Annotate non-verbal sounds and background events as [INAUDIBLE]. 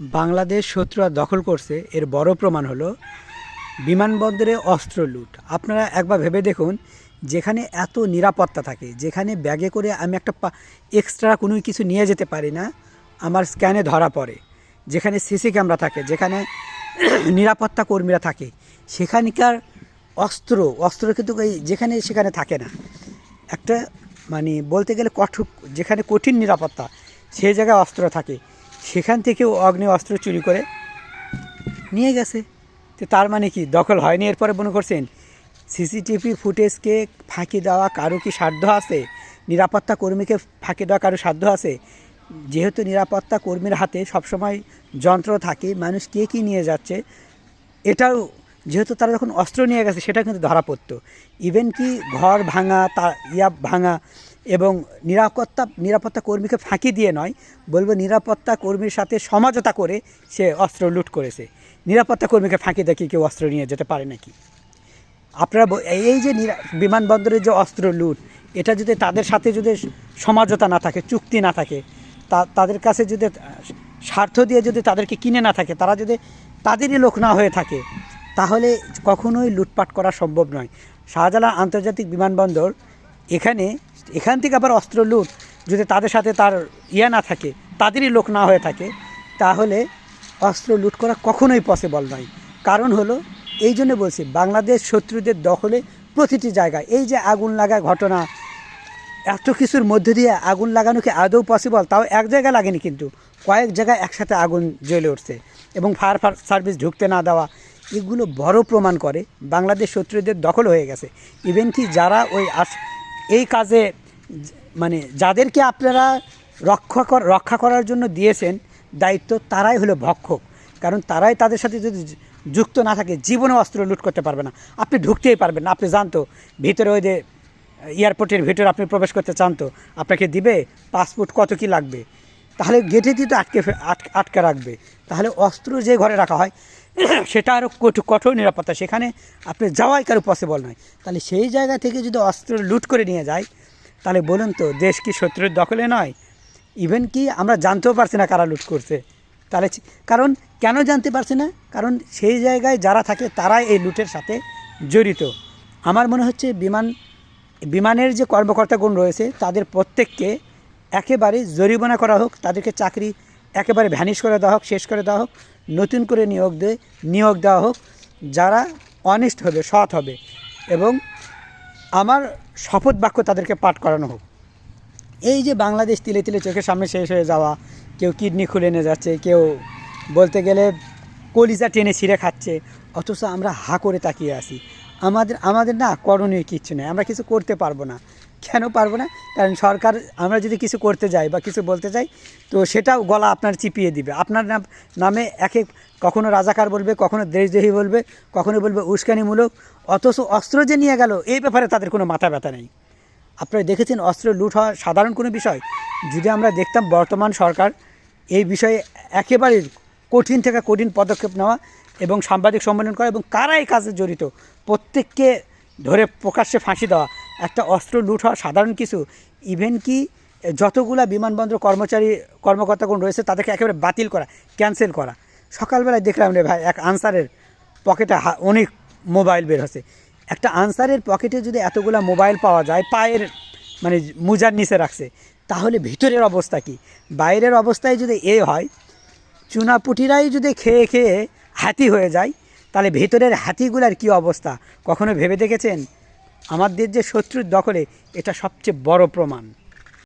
বাংলাদেশ শত্রুরা দখল করছে, এর বড় প্রমাণ হলো বিমানবন্দরে অস্ত্র লুট। আপনারা একবার ভেবে দেখুন, যেখানে এত নিরাপত্তা থাকে, যেখানে ব্যাগে করে আমি একটা এক্সট্রা কোনো কিছু নিয়ে যেতে পারি না, আমার স্ক্যানে ধরা পড়ে। যেখানে সিসি ক্যামেরা থাকে, যেখানে [CLEARS THROAT] নিরাপত্তা কর্মীরা থাকে, সেখানকার অস্ত্র অস্ত্র কিন্তু যেখানে সেখানে থাকে না। একটা মানে বলতে গেলে কঠোর, যেখানে কঠিন নিরাপত্তা, সেই জায়গায় অস্ত্র থাকে। সেখান থেকেও অগ্নি অস্ত্র চুরি করে নিয়ে গেছে। তো তার মানে কি? দখল হয়নি? এরপরে মনে করছেন, সিসিটিভি ফুটেজকে ফাঁকি দেওয়া কারও কি সাধ্য আছে? নিরাপত্তা কর্মীকে ফাঁকি দেওয়া কারও সাধ্য আছে? যেহেতু নিরাপত্তা কর্মীর হাতে সবসময় যন্ত্র থাকে, মানুষ কে কী নিয়ে যাচ্ছে? এটাও, যেহেতু তারা যখন অস্ত্র নিয়ে গেছে, সেটা কিন্তু ধরা পড়তো ইভেন কি ঘর ভাঙা, তা, ইয়া ভাঙা এবং নিরাপত্তা নিরাপত্তা কর্মীকে ফাঁকি দিয়ে নয়, বলব নিরাপত্তা কর্মীর সাথে সমাজতা করে সে অস্ত্র লুট করেছে। নিরাপত্তা কর্মীকে ফাঁকি কি কেউ অস্ত্র নিয়ে যেতে পারে নাকি? আপনারা এই যে বিমানবন্দরের যে অস্ত্র লুট, এটা যদি তাদের সাথে যদি সমাজতা না থাকে, চুক্তি না থাকে, তা, তাদের কাছে যদি স্বার্থ দিয়ে যদি তাদেরকে কিনে না থাকে, তারা যদি তাদেরই লোক না হয়ে থাকে, তাহলে কখনোই লুটপাট করা সম্ভব নয়। শাহজালাল আন্তর্জাতিক বিমানবন্দর এখানে এখান থেকে আবার অস্ত্র লুট, যদি তাদের সাথে তার ইয়ে না থাকে, তাদেরই লোক না হয়ে থাকে, তাহলে অস্ত্র লুট করা কখনোই পসিবল নয়। কারণ হলো, এই জন্য বলছি, বাংলাদেশ শত্রুদের দখলে প্রতিটি জায়গায়, এই যে আগুন লাগা ঘটনা, এত কিছুর মধ্যে দিয়ে আগুন লাগানো কি আদৌ পসিবল তাও এক জায়গায় লাগেনি কিন্তু, কয়েক জায়গায় একসাথে আগুন জ্বলে উঠছে এবং ফায়ার সার্ভিস ঢুকতে না দেওয়া, এগুলো বড় প্রমাণ করে বাংলাদেশ শত্রুদের দখল হয়ে গেছে। ইভেন কি যারা ওই আস- এই কাজে মানে যাদেরকে আপনারা রক্ষা কর, রক্ষা করার জন্য দিয়েছেন, দায়িত্ব তারাই হলো ভক্ষক। কারণ তারাই তাদের সাথে যদি যুক্ত না থাকে জীবনে অস্ত্র লুট করতে পারবে না। আপনি ঢুকতেই পারবেন না, আপনি জানতো। ভিতরে ওই যে, এয়ারপোর্টের ভিতরে আপনি প্রবেশ করতে চান তো আপনাকে দিবে, পাসপোর্ট কত কি লাগবে? তাহলে গেটে দিয়ে তো আটকে আটকে রাখবে। তাহলে অস্ত্র যে ঘরে রাখা হয় [COUGHS] সেটা আরও কঠোর কঠোর নিরাপত্তা। সেখানে আপনি যাওয়াই কারও পসিবল নয়। তাহলে সেই জায়গা থেকে যদি অস্ত্র লুট করে নিয়ে যায়, তাহলে বলুন তো, দেশ কি শত্রুর দখলে নয়? ইভেন কি আমরা জানতেও পারছি না কারা লুট করছে। তাহলে কারণ কেন জানতে পারছি না? কারণ সেই জায়গায় যারা থাকে তারাই এই লুটের সাথে জড়িত। আমার মনে হচ্ছে বিমান, বিমানের যে কর্মকর্তাগণ রয়েছে, তাদের প্রত্যেককে একেবারে জরিমানা করা হোক, তাদেরকে চাকরি একেবারে ভ্যানিশ করে দেওয়া হোক, শেষ করে দেওয়া হোক, নতুন করে নিয়োগ দিয়ে নিয়োগ দেওয়া হোক, যারা অনেস্ট হবে, সৎ হবে এবং আমার শপথ বাক্য তাদেরকে পাঠ করানো হোক। এই যে বাংলাদেশ তিলে তিলে চোখের সামনে শেষ হয়ে যাওয়া, কেউ কিডনি খুলে নিয়ে যাচ্ছে, কেউ বলতে গেলে কলিজা টেনে ছিঁড়ে খাচ্ছে, অথচ আমরা হা করে তাকিয়ে আছি। আমাদের আমাদের না করণীয় কিচ্ছু নেই, আমরা কিছু করতে পারব না। কেন পারব না? কারণ সরকার, আমরা যদি কিছু করতে যাই বা কিছু বলতে চাই তো সেটাও গলা আপনার চিপিয়ে দিবে। আপনার নাম, নামে এক এক কখনো রাজাকার বলবে, কখনো দেশদ্রোহী বলবে, কখনো বলবে উস্কানিমূলক, অথচ অস্ত্র যে নিয়ে গেল, এই ব্যাপারে তাদের কোনো মাথা ব্যথা নেই। আপনারা দেখেছেন অস্ত্র লুট হওয়া সাধারণ কোনো বিষয়? যদি আমরা দেখতাম বর্তমান সরকার, এই বিষয়ে একেবারে কঠিন থেকে কঠিন পদক্ষেপ নেওয়া এবং সাংবাদিক সম্মেলন করা এবং কারা এই কাজে জড়িত, প্রত্যেককে ধরে প্রকাশ্যে ফাঁসি দেওয়া। একটা অস্ত্র লুট হওয়া সাধারণ কিছু। ইভেন কি যতগুলা বিমানবন্দর কর্মচারী, কর্মকর্তাগণ রয়েছে, তাদেরকে একেবারে বাতিল করা ক্যান্সেল করা। সকালবেলায় দেখলাম রে ভাই, এক আনসারের পকেটে অনেক মোবাইল বের হচ্ছে। একটা আনসারের পকেটে যদি এতগুলা মোবাইল পাওয়া যায়, পায়ের মানে মুজার নিচে রাখছে, তাহলে ভিতরের অবস্থা কি? বাইরের অবস্থায় যদি এ হয়, চুনাপুটিরাই যদি খেয়ে খেয়ে হাতি হয়ে যায় তাহলে ভেতরের হাতিগুলার কি অবস্থা? কখনো ভেবে দেখেছেন? আমাদের যে শত্রুর দখলে এটা সবচেয়ে বড় প্রমাণ।